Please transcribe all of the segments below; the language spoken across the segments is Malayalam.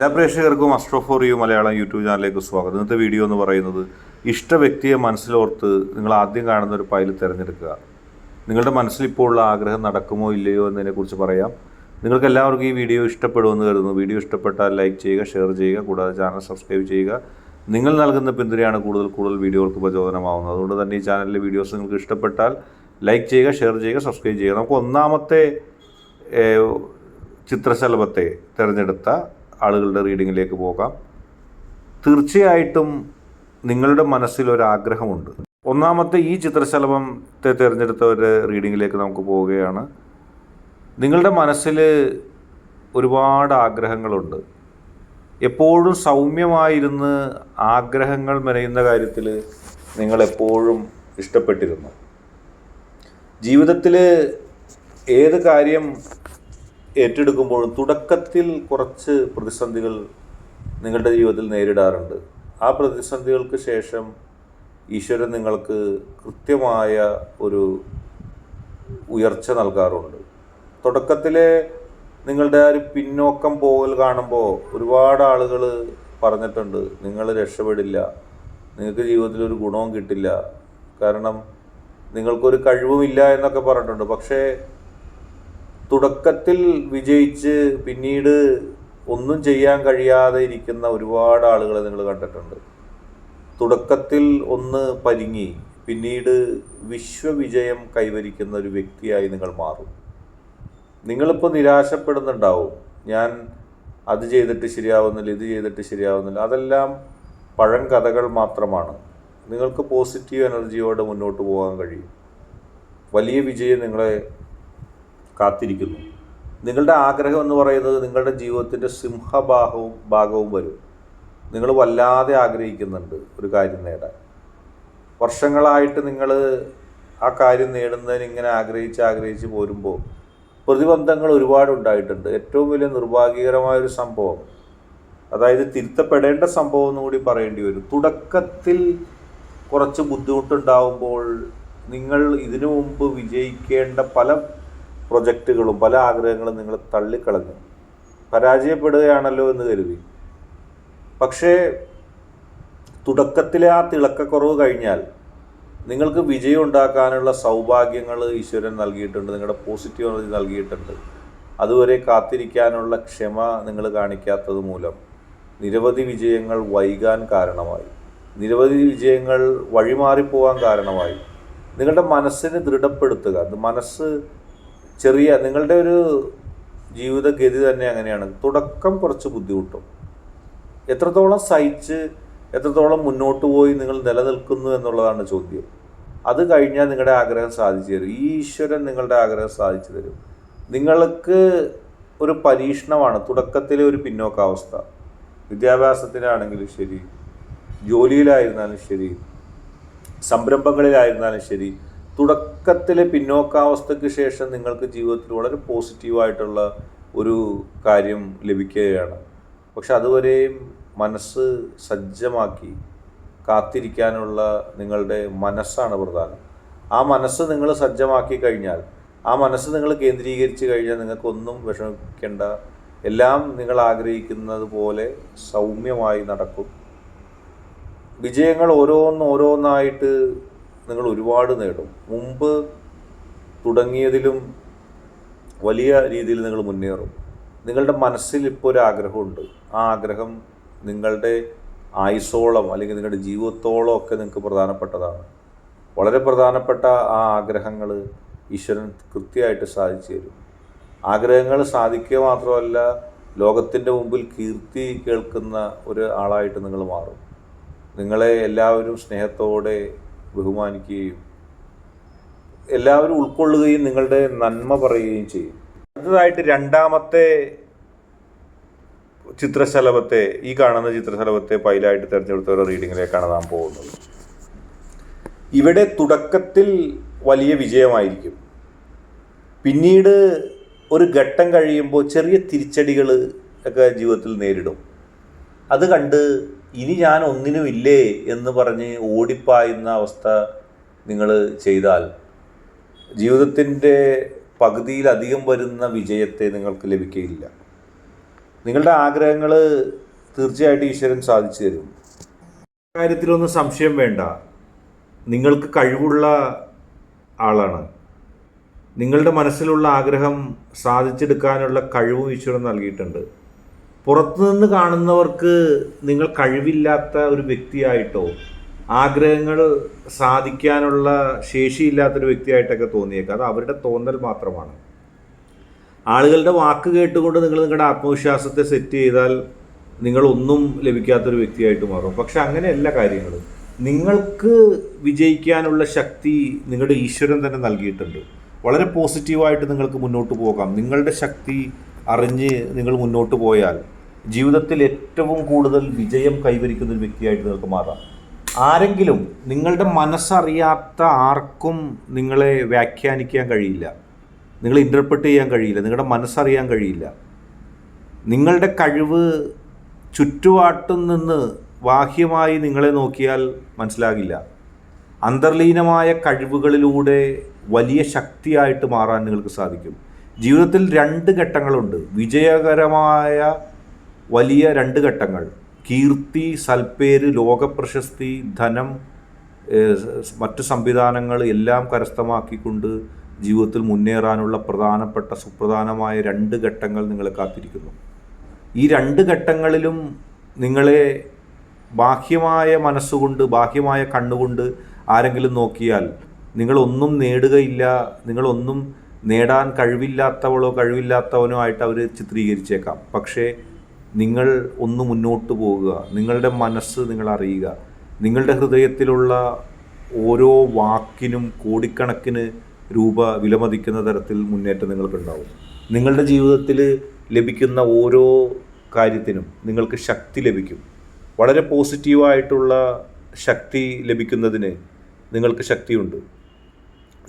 എല്ലാ പ്രേക്ഷകർക്കും Astro for you Malayalam YouTube ചാനലിലേക്ക് സ്വാഗതം. ഇന്നത്തെ വീഡിയോ എന്ന് പറയുന്നത് ഇഷ്ട വ്യക്തിയെ മനസ്സിലോർത്ത് നിങ്ങൾ ആദ്യം കാണുന്ന ഒരു പൈൽ തിരഞ്ഞെടുക്കുക. നിങ്ങളുടെ മനസ്സിൽ ഇപ്പോൾ ഉള്ള ആഗ്രഹം നടക്കുമോ ഇല്ലയോ എന്നതിനെക്കുറിച്ച് പറയാം. നിങ്ങൾക്ക് എല്ലാവർക്കും ഈ വീഡിയോ ഇഷ്ടപ്പെടുമെന്ന് കരുതുന്നു. വീഡിയോ ഇഷ്ടപ്പെട്ടാൽ ലൈക്ക് ചെയ്യുക ഷെയർ ചെയ്യുക കൂടാതെ ചാനൽ സബ്സ്ക്രൈബ് ചെയ്യുക. നിങ്ങൾ നൽകുന്ന പിന്തുണയാണ് കൂടുതൽ കൂടുതൽ വീഡിയോകൾക്ക് പ്രചോദനമാവുന്നത്. അതുകൊണ്ട് തന്നെ ഈ ചാനലിലെ വീഡിയോസ് നിങ്ങൾക്ക് ഇഷ്ടപ്പെട്ടാൽ ലൈക്ക് ചെയ്യുക ഷെയർ ചെയ്യുക സബ്സ്ക്രൈബ് ചെയ്യുക. നമുക്ക് ഒന്നാമത്തെ ചിത്രശലഭത്തെ തിരഞ്ഞെടുത്ത ആളുകളുടെ റീഡിങ്ങിലേക്ക് പോകാം. തീർച്ചയായിട്ടും നിങ്ങളുടെ മനസ്സിൽ ഒരു ആഗ്രഹമുണ്ട്. ഒന്നാമത്തെ ഈ ചിത്രശലഭത്തെ തിരഞ്ഞെടുത്തവരുടെ റീഡിങ്ങിലേക്ക് നമുക്ക് പോവുകയാണ്. നിങ്ങളുടെ മനസ്സിൽ ഒരുപാട് ആഗ്രഹങ്ങളുണ്ട്. എപ്പോഴും സൗമ്യമായിരുന്ന് ആഗ്രഹങ്ങൾ മെനയുന്ന കാര്യത്തിൽ നിങ്ങളെപ്പോഴും ഇഷ്ടപ്പെട്ടിരുന്നു. ജീവിതത്തിൽ ഏത് കാര്യം ഏറ്റെടുക്കുമ്പോഴും തുടക്കത്തിൽ കുറച്ച് പ്രതിസന്ധികൾ നിങ്ങളുടെ ജീവിതത്തിൽ നേരിടാറുണ്ട്. ആ പ്രതിസന്ധികൾക്ക് ശേഷം ഈശ്വരൻ നിങ്ങൾക്ക് കൃത്യമായ ഒരു ഉയർച്ച നൽകാറുണ്ട്. തുടക്കത്തിലെ നിങ്ങളുടെ ആ ഒരു പിന്നോക്കം പോകൽ കാണുമ്പോൾ ഒരുപാട് ആളുകൾ പറഞ്ഞിട്ടുണ്ട് നിങ്ങൾ രക്ഷപ്പെടില്ല നിങ്ങൾക്ക് ജീവിതത്തിൽ ഒരു ഗുണവും കിട്ടില്ല കാരണം നിങ്ങൾക്കൊരു കഴിവുമില്ല എന്നൊക്കെ പറഞ്ഞിട്ടുണ്ട്. പക്ഷേ തുടക്കത്തിൽ വിജയിച്ച് പിന്നീട് ഒന്നും ചെയ്യാൻ കഴിയാതെ ഇരിക്കുന്ന ഒരുപാട് ആളുകളെ നിങ്ങൾ കണ്ടിട്ടുണ്ട്. തുടക്കത്തിൽ ഒന്ന് പരിങ്ങി പിന്നീട് വിശ്വവിജയം കൈവരിക്കുന്ന ഒരു വ്യക്തിയായി നിങ്ങൾ മാറും. നിങ്ങളിപ്പോൾ നിരാശപ്പെടുന്നുണ്ടാവും. ഞാൻ അത് ചെയ്തിട്ട് ശരിയാവുന്നില്ല ഇത് ചെയ്തിട്ട് ശരിയാവുന്നില്ല. അതെല്ലാം പഴം കഥകൾ മാത്രമാണ്. നിങ്ങൾക്ക് പോസിറ്റീവ് എനർജിയോടെ മുന്നോട്ട് പോകാൻ കഴിയും. വലിയ വിജയം നിങ്ങളെ കാത്തിരിക്കുന്നു. നിങ്ങളുടെ ആഗ്രഹം എന്ന് പറയുന്നത് നിങ്ങളുടെ ജീവിതത്തിന്റെ സിംഹഭാഗവും ഭാഗവും വരും. നിങ്ങൾ വല്ലാതെ ആഗ്രഹിക്കുന്നുണ്ട് ഒരു കാര്യം നേടാൻ. വർഷങ്ങളായിട്ട് നിങ്ങൾ ആ കാര്യം നേടുന്നതിന് ഇങ്ങനെ ആഗ്രഹിച്ച് ആഗ്രഹിച്ച് പോരുമ്പോൾ പ്രതിബന്ധങ്ങൾ ഒരുപാട് ഉണ്ടായിട്ടുണ്ട്. ഏറ്റവും വലിയ നിർഭാഗ്യകരമായൊരു സംഭവം അതായത് തിരുത്തപ്പെടേണ്ട സംഭവം എന്ന് കൂടി പറയേണ്ടി വരും. തുടക്കത്തിൽ കുറച്ച് ബുദ്ധിമുട്ടുണ്ടാവുമ്പോൾ നിങ്ങൾ ഇതിനു മുമ്പ് വിജയിക്കേണ്ട പല പ്രൊജക്റ്റുകളും പല ആഗ്രഹങ്ങളും നിങ്ങൾ തള്ളിക്കളഞ്ഞു. പരാജയപ്പെടുകയാണല്ലോ എന്ന് കരുതി. പക്ഷേ തുടക്കത്തിലെ ആ തിളക്കക്കുറവ് കഴിഞ്ഞാൽ നിങ്ങൾക്ക് വിജയം ഉണ്ടാക്കാനുള്ള സൗഭാഗ്യങ്ങൾ ഈശ്വരൻ നൽകിയിട്ടുണ്ട് നിങ്ങളുടെ പോസിറ്റീവ് എനർജി നൽകിയിട്ടുണ്ട്. അതുവരെ കാത്തിരിക്കാനുള്ള ക്ഷമ നിങ്ങൾ കാണിക്കാത്തത് മൂലം നിരവധി വിജയങ്ങൾ വൈകാൻ കാരണമായി. നിരവധി വിജയങ്ങൾ വഴിമാറിപ്പോകാൻ കാരണമായി. നിങ്ങളുടെ മനസ്സിനെ ദൃഢപ്പെടുത്തുക. മനസ്സ് ചെറിയ നിങ്ങളുടെ ഒരു ജീവിതഗതി തന്നെ അങ്ങനെയാണ്. തുടക്കം കുറച്ച് ബുദ്ധിമുട്ടും. എത്രത്തോളം സഹിച്ച് എത്രത്തോളം മുന്നോട്ട് പോയി നിങ്ങൾ നിലനിൽക്കുന്നു എന്നുള്ളതാണ് ചോദ്യം. അത് കഴിഞ്ഞാൽ നിങ്ങളുടെ ആഗ്രഹം സാധിച്ചു തരും. ഈശ്വരൻ നിങ്ങളുടെ ആഗ്രഹം സാധിച്ചു തരും. നിങ്ങൾക്ക് ഒരു പരീക്ഷണമാണ്. തുടക്കത്തിലെ ഒരു പിന്നോക്കാവസ്ഥ. വിദ്യാഭ്യാസത്തിനാണെങ്കിലും ശരി. ജോലിയിലായിരുന്നാലും ശരി. സംരംഭങ്ങളിലായിരുന്നാലും ശരി. തുടക്കത്തിലെ പിന്നോക്കാവസ്ഥയ്ക്ക് ശേഷം നിങ്ങൾക്ക് ജീവിതത്തിൽ വളരെ പോസിറ്റീവായിട്ടുള്ള ഒരു കാര്യം ലഭിക്കുകയാണ്. പക്ഷെ അതുവരെയും മനസ്സ് സജ്ജമാക്കി കാത്തിരിക്കാനുള്ള നിങ്ങളുടെ മനസ്സാണ് പ്രധാനം. ആ മനസ്സ് നിങ്ങൾ സജ്ജമാക്കി കഴിഞ്ഞാൽ ആ മനസ്സ് നിങ്ങൾ കേന്ദ്രീകരിച്ച് കഴിഞ്ഞാൽ നിങ്ങൾക്കൊന്നും വിഷമിക്കേണ്ട. എല്ലാം നിങ്ങൾ ആഗ്രഹിക്കുന്നത് പോലെ സൗമ്യമായി നടക്കും. വിജയങ്ങൾ ഓരോന്ന് ഓരോന്നായിട്ട് നിങ്ങൾ ഒരുപാട് നേടും. മുമ്പ് തുടങ്ങിയതിലും വലിയ രീതിയിൽ നിങ്ങൾ മുന്നേറും. നിങ്ങളുടെ മനസ്സിൽ ഇപ്പോൾ ഒരു ആഗ്രഹമുണ്ട്. ആ ആഗ്രഹം നിങ്ങളുടെ ആയുസോളം അല്ലെങ്കിൽ നിങ്ങളുടെ ജീവിതത്തോളം ഒക്കെ നിങ്ങൾക്ക് പ്രധാനപ്പെട്ടതാണ്. വളരെ പ്രധാനപ്പെട്ട ആ ആഗ്രഹങ്ങൾ ഈശ്വരൻ കൃത്യമായിട്ട് സാധിച്ചു തരും. ആഗ്രഹങ്ങൾ സാധിക്കുക മാത്രമല്ല ലോകത്തിന്റെ മുമ്പിൽ കീർത്തി കേൾക്കുന്ന ഒരു ആളായിട്ട് നിങ്ങൾ മാറും. നിങ്ങളെ എല്ലാവരും സ്നേഹത്തോടെ ബഹുമാനിക്കുകയും എല്ലാവരും ഉൾക്കൊള്ളുകയും നിങ്ങളുടെ നന്മ പറയുകയും ചെയ്യും. അടുത്തതായിട്ട് രണ്ടാമത്തെ ചിത്രശലഭത്തെ ഈ കാണുന്ന ചിത്രശലഭത്തെ പൈലായിട്ട് തിരഞ്ഞെടുത്ത ഒരു റീഡിങ്ങിലേക്കാണ് നാം പോകുന്നത്. ഇവിടെ തുടക്കത്തിൽ വലിയ വിജയമായിരിക്കും. പിന്നീട് ഒരു ഘട്ടം കഴിയുമ്പോൾ ചെറിയ തിരിച്ചടികൾ ഒക്കെ ജീവിതത്തിൽ നേരിടും. അത് കണ്ട് ഇനി ഞാൻ ഒന്നിനും ഇല്ലേ എന്ന് പറഞ്ഞ് ഓടിപ്പായുന്ന അവസ്ഥ നിങ്ങൾ ചെയ്താൽ ജീവിതത്തിന്റെ പകുതിയിലധികം വരുന്ന വിജയത്തെ നിങ്ങൾക്ക് ലഭിക്കുകയില്ല. നിങ്ങളുടെ ആഗ്രഹങ്ങൾ തീർച്ചയായിട്ടും ഈശ്വരൻ സാധിച്ചു തരും. കാര്യത്തിലൊന്നും സംശയം വേണ്ട. നിങ്ങൾക്ക് കഴിവുള്ള ആളാണ്. നിങ്ങളുടെ മനസ്സിലുള്ള ആഗ്രഹം സാധിച്ചെടുക്കാനുള്ള കഴിവും ഈശ്വരൻ നൽകിയിട്ടുണ്ട്. പുറത്തുനിന്ന് കാണുന്നവർക്ക് നിങ്ങൾ കഴിവില്ലാത്ത ഒരു വ്യക്തിയായിട്ടോ ആഗ്രഹങ്ങൾ സാധിക്കാനുള്ള ശേഷിയില്ലാത്തൊരു വ്യക്തിയായിട്ടൊക്കെ തോന്നിയേക്കാം. അത് അവരുടെ തോന്നൽ മാത്രമാണ്. ആളുകളുടെ വാക്ക് കേട്ടുകൊണ്ട് നിങ്ങൾ നിങ്ങളുടെ ആത്മവിശ്വാസത്തെ സെറ്റ് ചെയ്താൽ നിങ്ങളൊന്നും ലഭിക്കാത്തൊരു വ്യക്തിയായിട്ട് മാറും. പക്ഷെ അങ്ങനെയല്ല കാര്യങ്ങളും നിങ്ങൾക്ക് വിജയിക്കാനുള്ള ശക്തി നിങ്ങളുടെ ഈശ്വരൻ തന്നെ നൽകിയിട്ടുണ്ട്. വളരെ പോസിറ്റീവായിട്ട് നിങ്ങൾക്ക് മുന്നോട്ട് പോകാം. നിങ്ങളുടെ ശക്തി അറിഞ്ഞ് നിങ്ങൾ മുന്നോട്ട് പോയാൽ ജീവിതത്തിൽ ഏറ്റവും കൂടുതൽ വിജയം കൈവരിക്കുന്ന ഒരു വ്യക്തിയായിട്ട് നിങ്ങൾക്ക് മാറാം. ആരെങ്കിലും നിങ്ങളുടെ മനസ്സറിയാത്ത ആർക്കും നിങ്ങളെ വ്യാഖ്യാനിക്കാൻ കഴിയില്ല. നിങ്ങൾ ഇന്റർപ്രറ്റ് ചെയ്യാൻ കഴിയില്ല. നിങ്ങളുടെ മനസ്സറിയാൻ കഴിയില്ല. നിങ്ങളുടെ കഴിവ് ചുറ്റുപാട്ടും നിന്ന് ബാഹ്യമായി നിങ്ങളെ നോക്കിയാൽ മനസ്സിലാകില്ല. അന്തർലീനമായ കഴിവുകളിലൂടെ വലിയ ശക്തിയായിട്ട് മാറാൻ നിങ്ങൾക്ക് സാധിക്കും. ജീവിതത്തിൽ രണ്ട് ഘട്ടങ്ങളുണ്ട്. വിജയകരമായ വലിയ രണ്ട് ഘട്ടങ്ങൾ. കീർത്തി സൽപ്പേര് ലോകപ്രശസ്തി ധനം മറ്റ് സംവിധാനങ്ങൾ എല്ലാം കരസ്ഥമാക്കിക്കൊണ്ട് ജീവിതത്തിൽ മുന്നേറാനുള്ള പ്രധാനപ്പെട്ട സുപ്രധാനമായ രണ്ട് ഘട്ടങ്ങൾ നിങ്ങളെ കാത്തിരിക്കുന്നു. ഈ രണ്ട് ഘട്ടങ്ങളിലും നിങ്ങളെ ബാഹ്യമായ മനസ്സുകൊണ്ട് ബാഹ്യമായ കണ്ണുകൊണ്ട് ആരെങ്കിലും നോക്കിയാൽ നിങ്ങളൊന്നും നേടുകയില്ല നിങ്ങളൊന്നും നേടാൻ കഴിവില്ലാത്തവളോ കഴിവില്ലാത്തവനോ ആയിട്ട് അവർ ചിത്രീകരിച്ചേക്കാം. പക്ഷേ നിങ്ങൾ ഒന്ന് മുന്നോട്ട് പോകുക. നിങ്ങളുടെ മനസ്സ് നിങ്ങൾ അറിയുക. നിങ്ങളുടെ ഹൃദയത്തിലുള്ള ഓരോ വാക്കിനും കോടിക്കണക്കിന് രൂപ വിലമതിക്കുന്ന തരത്തിൽ മുന്നേറ്റം നിങ്ങൾക്കുണ്ടാവും. നിങ്ങളുടെ ജീവിതത്തിൽ ലഭിക്കുന്ന ഓരോ കാര്യത്തിനും നിങ്ങൾക്ക് ശക്തി ലഭിക്കും. വളരെ പോസിറ്റീവായിട്ടുള്ള ശക്തി ലഭിക്കുന്നതിന് നിങ്ങൾക്ക് ശക്തിയുണ്ട്.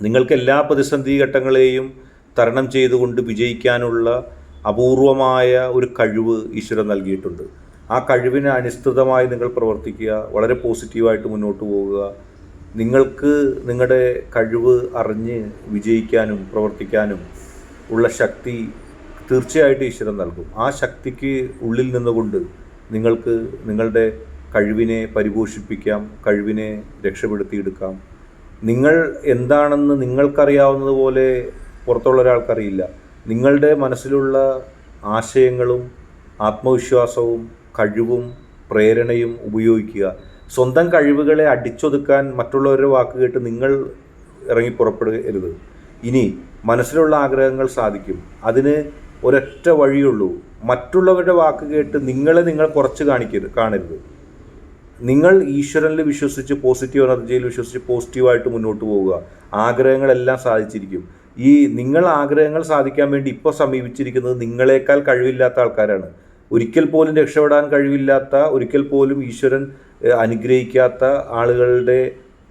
നിങ്ങൾക്ക് എല്ലാ പ്രതിസന്ധി ഘട്ടങ്ങളെയും തരണം ചെയ്തുകൊണ്ട് വിജയിക്കാനുള്ള അപൂർവമായ ഒരു കഴിവ് ഈശ്വരൻ നൽകിയിട്ടുണ്ട്. ആ കഴിവിന് അനുസൃതമായി നിങ്ങൾ പ്രവർത്തിക്കുക വളരെ പോസിറ്റീവായിട്ട് മുന്നോട്ട് പോവുക നിങ്ങൾക്ക് നിങ്ങളുടെ കഴിവ് അറിഞ്ഞ് വിജയിക്കാനും പ്രവർത്തിക്കാനും ഉള്ള ശക്തി തീർച്ചയായിട്ടും ഈശ്വരൻ നൽകും. ആ ശക്തിക്ക് ഉള്ളിൽ നിന്നുകൊണ്ട് നിങ്ങൾക്ക് നിങ്ങളുടെ കഴിവിനെ പരിപോഷിപ്പിക്കാം കഴിവിനെ രക്ഷപ്പെടുത്തിയെടുക്കാം. നിങ്ങൾ എന്താണെന്ന് നിങ്ങൾക്കറിയാവുന്നതുപോലെ പുറത്തുള്ള ഒരാൾക്കറിയില്ല. നിങ്ങളുടെ മനസ്സിലുള്ള ആശയങ്ങളും ആത്മവിശ്വാസവും കഴിവും പ്രേരണയും ഉപയോഗിക്കുക. സ്വന്തം കഴിവുകളെ അടിച്ചൊതുക്കാൻ മറ്റുള്ളവരുടെ വാക്ക് കേട്ട് നിങ്ങൾ ഇറങ്ങി പുറപ്പെടരുത് ഇനി മനസ്സിലുള്ള ആഗ്രഹങ്ങൾ സാധിക്കും. അതിന് ഒരൊറ്റ വഴിയുള്ളൂ. മറ്റുള്ളവരുടെ വാക്ക് കേട്ട് നിങ്ങളെ നിങ്ങൾ കുറച്ച് കാണിക്കരുത് കാണരുത്. നിങ്ങൾ ഈശ്വരനിൽ വിശ്വസിച്ച് പോസിറ്റീവ് എനർജിയിൽ വിശ്വസിച്ച് പോസിറ്റീവായിട്ട് മുന്നോട്ട് പോവുക. ആഗ്രഹങ്ങളെല്ലാം സാധിച്ചിരിക്കും. ഈ നിങ്ങൾ ആഗ്രഹങ്ങൾ സാധിക്കാൻ വേണ്ടി ഇപ്പോൾ സമീപിച്ചിരിക്കുന്നത് നിങ്ങളെക്കാൾ കഴിവില്ലാത്ത ആൾക്കാരാണ്. ഒരിക്കൽ പോലും രക്ഷപ്പെടാൻ കഴിവില്ലാത്ത ഒരിക്കൽ പോലും ഈശ്വരൻ അനുഗ്രഹിക്കാത്ത ആളുകളുടെ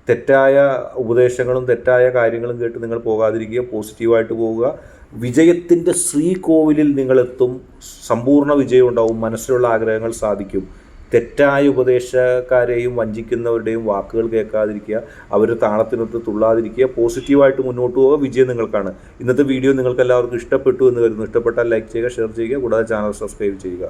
തെറ്റായ ഉപദേശങ്ങളും തെറ്റായ കാര്യങ്ങളും കേട്ട് നിങ്ങൾ പോകാതിരിക്കുക പോസിറ്റീവായിട്ട് പോവുക. വിജയത്തിന്റെ ശ്രീകോവിലിൽ നിങ്ങളെത്തും. സമ്പൂർണ വിജയം ഉണ്ടാവും. മനസ്സിലുള്ള ആഗ്രഹങ്ങൾ സാധിക്കും. തെറ്റായ ഉപദേശക്കാരെയും വഞ്ചിക്കുന്നവരുടെയും വാക്കുകൾ കേൾക്കാതിരിക്കുക അവർ താളത്തിനൊത്ത് തുള്ളാതിരിക്കുക പോസിറ്റീവായിട്ട് മുന്നോട്ട് പോവുക വിജയം നിങ്ങൾക്കാണ്. ഇന്നത്തെ വീഡിയോ നിങ്ങൾക്ക് എല്ലാവർക്കും ഇഷ്ടപ്പെട്ടു എന്ന് കരുതുന്നു. ഇഷ്ടപ്പെട്ടാൽ ലൈക്ക് ചെയ്യുക ഷെയർ ചെയ്യുക കൂടാതെ ചാനൽ സബ്സ്ക്രൈബ് ചെയ്യുക.